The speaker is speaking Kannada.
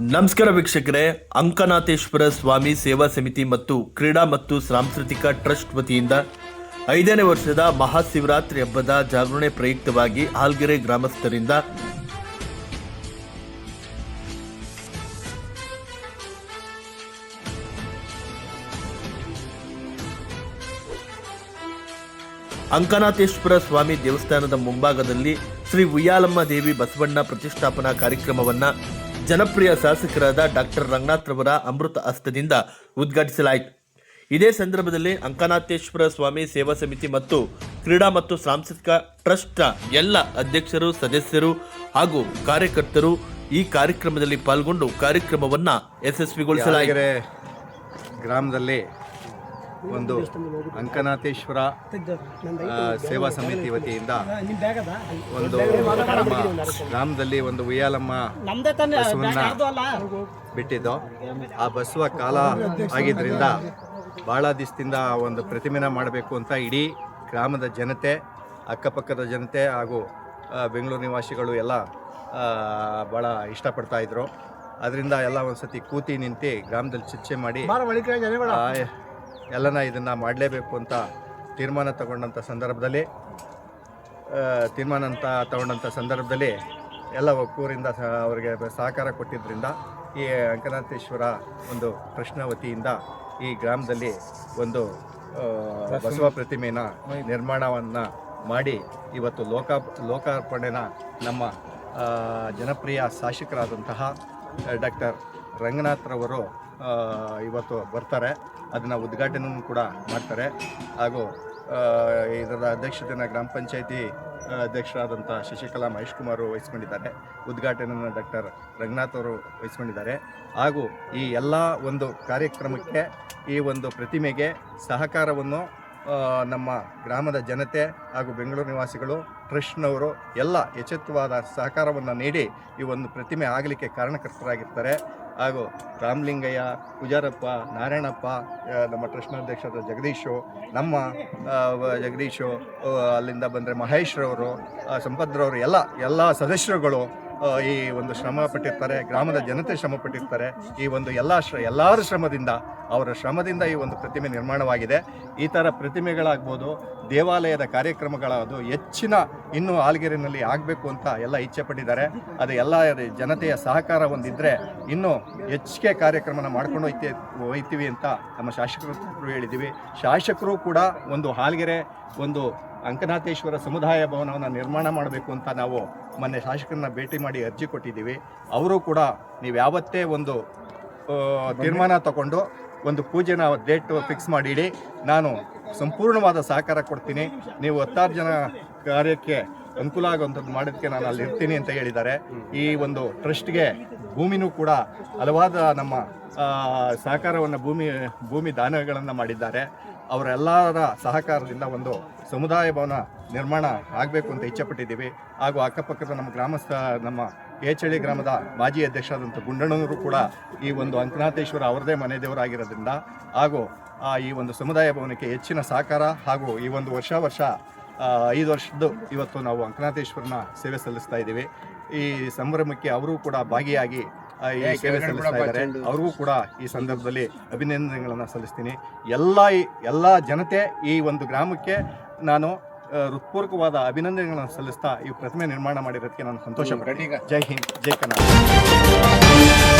ನಮಸ್ಕಾರ ವೀಕ್ಷಕರೇ, ಅಂಕನಾಥೇಶ್ವರ ಸ್ವಾಮಿ ಸೇವಾ ಸಮಿತಿ ಮತ್ತು ಕ್ರೀಡಾ ಮತ್ತು ಸಾಂಸ್ಕೃತಿಕ ಟ್ರಸ್ಟ್ ವತಿಯಿಂದ ಐದನೇ ವರ್ಷದ ಮಹಾಶಿವರಾತ್ರಿ ಹಬ್ಬದ ಜಾಗರಣೆ ಪ್ರಯುಕ್ತವಾಗಿ ಹಾಲ್ಗೆರೆ ಗ್ರಾಮಸ್ಥರಿಂದ ಅಂಕನಾಥೇಶ್ವರ ಸ್ವಾಮಿ ದೇವಸ್ಥಾನದ ಮುಂಭಾಗದಲ್ಲಿ ಶ್ರೀ ಉಯ್ಯಾಲಮ್ಮ ದೇವಿ ಬಸವಣ್ಣ ಪ್ರತಿಷ್ಠಾಪನಾ ಕಾರ್ಯಕ್ರಮವನ್ನ ಜನಪ್ರಿಯ ಶಾಸಕರಾದ ಡಾಕ್ಟರ್ ರಂಗನಾಥ್ರವರ ಅಮೃತ ಹಸ್ತದಿಂದ ಉದ್ಘಾಟಿಸಲಾಯಿತು. ಇದೇ ಸಂದರ್ಭದಲ್ಲಿ ಅಂಕನಾಥೇಶ್ವರ ಸ್ವಾಮಿ ಸೇವಾ ಸಮಿತಿ ಮತ್ತು ಕ್ರೀಡಾ ಮತ್ತು ಸಾಂಸ್ಕೃತಿಕ ಟ್ರಸ್ಟ್ನ ಎಲ್ಲ ಅಧ್ಯಕ್ಷರು, ಸದಸ್ಯರು ಹಾಗೂ ಕಾರ್ಯಕರ್ತರು ಈ ಕಾರ್ಯಕ್ರಮದಲ್ಲಿ ಪಾಲ್ಗೊಂಡು ಕಾರ್ಯಕ್ರಮವನ್ನು ಯಶಸ್ವಿಗೊಳಿಸಲಾಗಿದೆ. ಗ್ರಾಮದಲ್ಲಿ ಒಂದು ಅಂಕನಾಥೇಶ್ವರ ಸೇವಾ ಸಮಿತಿ ವತಿಯಿಂದ ಒಂದು ನಮ್ಮ ಗ್ರಾಮದಲ್ಲಿ ಒಂದು ಉಯ್ಯಾಲಮ್ಮ ಅಲ್ಲ? ಬಿಟ್ಟಿದ್ದು. ಆ ಬಸವ ಕಾಲ ಆಗಿದ್ದರಿಂದ ಭಾಳ ದಿವಸದಿಂದ ಒಂದು ಪ್ರತಿಮೆನ ಮಾಡಬೇಕು ಅಂತ ಇಡೀ ಗ್ರಾಮದ ಜನತೆ ಅಕ್ಕಪಕ್ಕದ ಜನತೆ ಹಾಗೂ ಬೆಂಗಳೂರು ನಿವಾಸಿಗಳು ಎಲ್ಲ ಭಾಳ ಇಷ್ಟಪಡ್ತಾ ಇದ್ರು. ಅದರಿಂದ ಎಲ್ಲ ಒಂದ್ಸತಿ ಕೂತಿ ನಿಂತು ಗ್ರಾಮದಲ್ಲಿ ಚರ್ಚೆ ಮಾಡಿ ಎಲ್ಲನ ಇದನ್ನು ಮಾಡಲೇಬೇಕು ಅಂತ ತೀರ್ಮಾನ ತಗೊಂಡಂಥ ಸಂದರ್ಭದಲ್ಲಿ ತೀರ್ಮಾನ ಅಂತ ತಗೊಂಡಂಥ ಸಂದರ್ಭದಲ್ಲಿ ಎಲ್ಲ ಒಕ್ಕೂರಿಂದ ಸಹ ಅವರಿಗೆ ಸಹಕಾರ ಕೊಟ್ಟಿದ್ದರಿಂದ ಈ ಅಂಕನಾಥೇಶ್ವರ ಒಂದು ಕೃಷ್ಣ ವತಿಯಿಂದ ಈ ಗ್ರಾಮದಲ್ಲಿ ಒಂದು ಬಸವ ಪ್ರತಿಮೆನ ನಿರ್ಮಾಣವನ್ನು ಮಾಡಿ ಇವತ್ತು ಲೋಕ, ಲೋಕಾರ್ಪಣೆನ ನಮ್ಮ ಜನಪ್ರಿಯ ಶಾಸಕರಾದಂತಹ ಡಾಕ್ಟರ್ ರಂಗನಾಥ್ರವರು ಇವತ್ತು ಬರ್ತಾರೆ. ಅದನ್ನು ಉದ್ಘಾಟನೆಯೂ ಕೂಡ ಮಾಡ್ತಾರೆ. ಹಾಗೂ ಇದರ ಅಧ್ಯಕ್ಷತೆಯನ್ನು ಗ್ರಾಮ ಪಂಚಾಯಿತಿ ಅಧ್ಯಕ್ಷರಾದಂಥ ಶಶಿಕಲಾ ಮಹೇಶ್ ಕುಮಾರ್ ವಹಿಸ್ಕೊಂಡಿದ್ದಾರೆ. ಉದ್ಘಾಟನೆಯನ್ನು ಡಾಕ್ಟರ್ ರಂಗನಾಥ್ ಅವರು ವಹಿಸ್ಕೊಂಡಿದ್ದಾರೆ. ಹಾಗೂ ಈ ಎಲ್ಲ ಒಂದು ಕಾರ್ಯಕ್ರಮಕ್ಕೆ, ಈ ಒಂದು ಪ್ರತಿಮೆಗೆ ಸಹಕಾರವನ್ನು ನಮ್ಮ ಗ್ರಾಮದ ಜನತೆ ಹಾಗೂ ಬೆಂಗಳೂರು ನಿವಾಸಿಗಳು ಟ್ರಸ್ಟ್ನವರು ಎಲ್ಲ ಎಚ್ಚೆತ್ತುವಾದ ಸಹಕಾರವನ್ನು ನೀಡಿ ಈ ಒಂದು ಪ್ರತಿಮೆ ಆಗಲಿಕ್ಕೆ ಕಾರಣಕರ್ತರಾಗಿರ್ತಾರೆ. ಹಾಗೂ ರಾಮಲಿಂಗಯ್ಯ, ಪೂಜಾರಪ್ಪ, ನಾರಾಯಣಪ್ಪ ನಮ್ಮ ಟ್ರಸ್ಟ್ನ ಅಧ್ಯಕ್ಷರಾದ ಜಗದೀಶು, ನಮ್ಮ ಜಗದೀಶು ಅಲ್ಲಿಂದ ಬಂದರೆ ಮಹೇಶ್ರವರು ಸಂಪದ್ರವರು ಎಲ್ಲ ಎಲ್ಲ ಸದಸ್ಯರುಗಳು ಈ ಒಂದು ಶ್ರಮ ಪಟ್ಟಿರ್ತಾರೆ, ಗ್ರಾಮದ ಜನತೆ ಶ್ರಮ ಪಟ್ಟಿರ್ತಾರೆ. ಈ ಒಂದು ಎಲ್ಲ ಶ್ರ, ಎಲ್ಲರ ಶ್ರಮದಿಂದ, ಅವರ ಶ್ರಮದಿಂದ ಈ ಒಂದು ಪ್ರತಿಮೆ ನಿರ್ಮಾಣವಾಗಿದೆ. ಈ ಥರ ಪ್ರತಿಮೆಗಳಾಗ್ಬೋದು, ದೇವಾಲಯದ ಕಾರ್ಯಕ್ರಮಗಳಾಗೋದು ಹೆಚ್ಚಿನ ಇನ್ನೂ ಆಲ್ಗೆರೆನಲ್ಲಿ ಆಗಬೇಕು ಅಂತ ಎಲ್ಲ ಇಚ್ಛೆ ಪಟ್ಟಿದ್ದಾರೆ. ಅದು ಎಲ್ಲ ಜನತೆಯ ಸಹಕಾರ ಒಂದಿದ್ದರೆ ಇನ್ನೂ ಹೆಚ್ಚಿಗೆ ಕಾರ್ಯಕ್ರಮನ ಮಾಡ್ಕೊಂಡು ಹೋಯ್ತಿ, ಹೋಯ್ತೀವಿ ಅಂತ ನಮ್ಮ ಶಾಸಕರು ಹೇಳಿದ್ದೀವಿ. ಶಾಸಕರು ಕೂಡ ಒಂದು ಹಾಲ್ಗೆರೆ, ಒಂದು ಅಂಕನಾಥೇಶ್ವರ ಸಮುದಾಯ ಭವನವನ್ನು ನಿರ್ಮಾಣ ಮಾಡಬೇಕು ಅಂತ ನಾವು ಮೊನ್ನೆ ಶಾಸಕರನ್ನ ಭೇಟಿ ಮಾಡಿ ಅರ್ಜಿ ಕೊಟ್ಟಿದ್ದೀವಿ. ಅವರು ಕೂಡ ನೀವು ಯಾವತ್ತೇ ಒಂದು ತೀರ್ಮಾನ ತಗೊಂಡು ಒಂದು ಪೂಜೆನ ಡೇಟ್ ಫಿಕ್ಸ್ ಮಾಡಿಡಿ. ನಾನು ಸಂಪೂರ್ಣವಾದ ಸಹಕಾರ ಕೊಡ್ತೀನಿ. ನೀವು ಹತ್ತಾರು ಜನ ಕಾರ್ಯಕ್ಕೆ ಅನುಕೂಲ ಆಗುವಂಥದ್ದು ಮಾಡೋದಕ್ಕೆ ನಾನು ಅಲ್ಲಿ ಇರ್ತೀನಿ ಅಂತ ಹೇಳಿದ್ದಾರೆ. ಈ ಒಂದು ಟ್ರಸ್ಟ್ಗೆ ಭೂಮಿನೂ ಕೂಡ ಹಲವಾದ ನಮ್ಮ ಸಹಕಾರವನ್ನು ಭೂಮಿ ಭೂಮಿ ದಾನಗಳನ್ನು ಮಾಡಿದ್ದಾರೆ. ಅವರೆಲ್ಲರ ಸಹಕಾರದಿಂದ ಒಂದು ಸಮುದಾಯ ಭವನ ನಿರ್ಮಾಣ ಆಗಬೇಕು ಅಂತ ಇಚ್ಛೆಪಟ್ಟಿದ್ದೀವಿ. ಹಾಗೂ ಅಕ್ಕಪಕ್ಕದ ನಮ್ಮ ಗ್ರಾಮಸ್ಥ ನಮ್ಮ ಏಚಳಿ ಗ್ರಾಮದ ಮಾಜಿ ಅಧ್ಯಕ್ಷರಾದಂಥ ಗುಂಡಣ್ಣನವರು ಕೂಡ ಈ ಒಂದು ಅಂಕನಾಥೇಶ್ವರ ಅವರದೇ ಮನೆ ದೇವರಾಗಿರೋದ್ರಿಂದ ಹಾಗೂ ಆ, ಈ ಒಂದು ಸಮುದಾಯ ಭವನಕ್ಕೆ ಹೆಚ್ಚಿನ ಸಹಕಾರ ಹಾಗೂ ಈ ಒಂದು ವರ್ಷ ವರ್ಷ ಐದು ವರ್ಷದ್ದು ಇವತ್ತು ನಾವು ಅಂಕನಾಥೇಶ್ವರನ ಸೇವೆ ಸಲ್ಲಿಸ್ತಾ ಇದ್ದೀವಿ. ಈ ಸಂಭ್ರಮಕ್ಕೆ ಅವರು ಕೂಡ ಭಾಗಿಯಾಗಿ ಈ ಸೇವೆ ಸಲ್ಲಿಸ್ತಾ ಇದ್ದಾರೆ. ಅವ್ರಿಗೂ ಕೂಡ ಈ ಸಂದರ್ಭದಲ್ಲಿ ಅಭಿನಂದನೆಗಳನ್ನು ಸಲ್ಲಿಸ್ತೀನಿ. ಎಲ್ಲ ಈ- ಎಲ್ಲ ಜನತೆ ಈ ಒಂದು ಗ್ರಾಮಕ್ಕೆ ನಾನು ಹೃತ್ಪೂರ್ವಕವಾದ ಅಭಿನಂದನೆಗಳನ್ನು ಸಲ್ಲಿಸ್ತಾ ಈ ಪ್ರತಿಮೆ ನಿರ್ಮಾಣ ಮಾಡಿರೋದಕ್ಕೆ ನಾನು ಸಂತೋಷ ಜೈ ಹಿಂದ್ ಜೈ ಕನ್ನಡ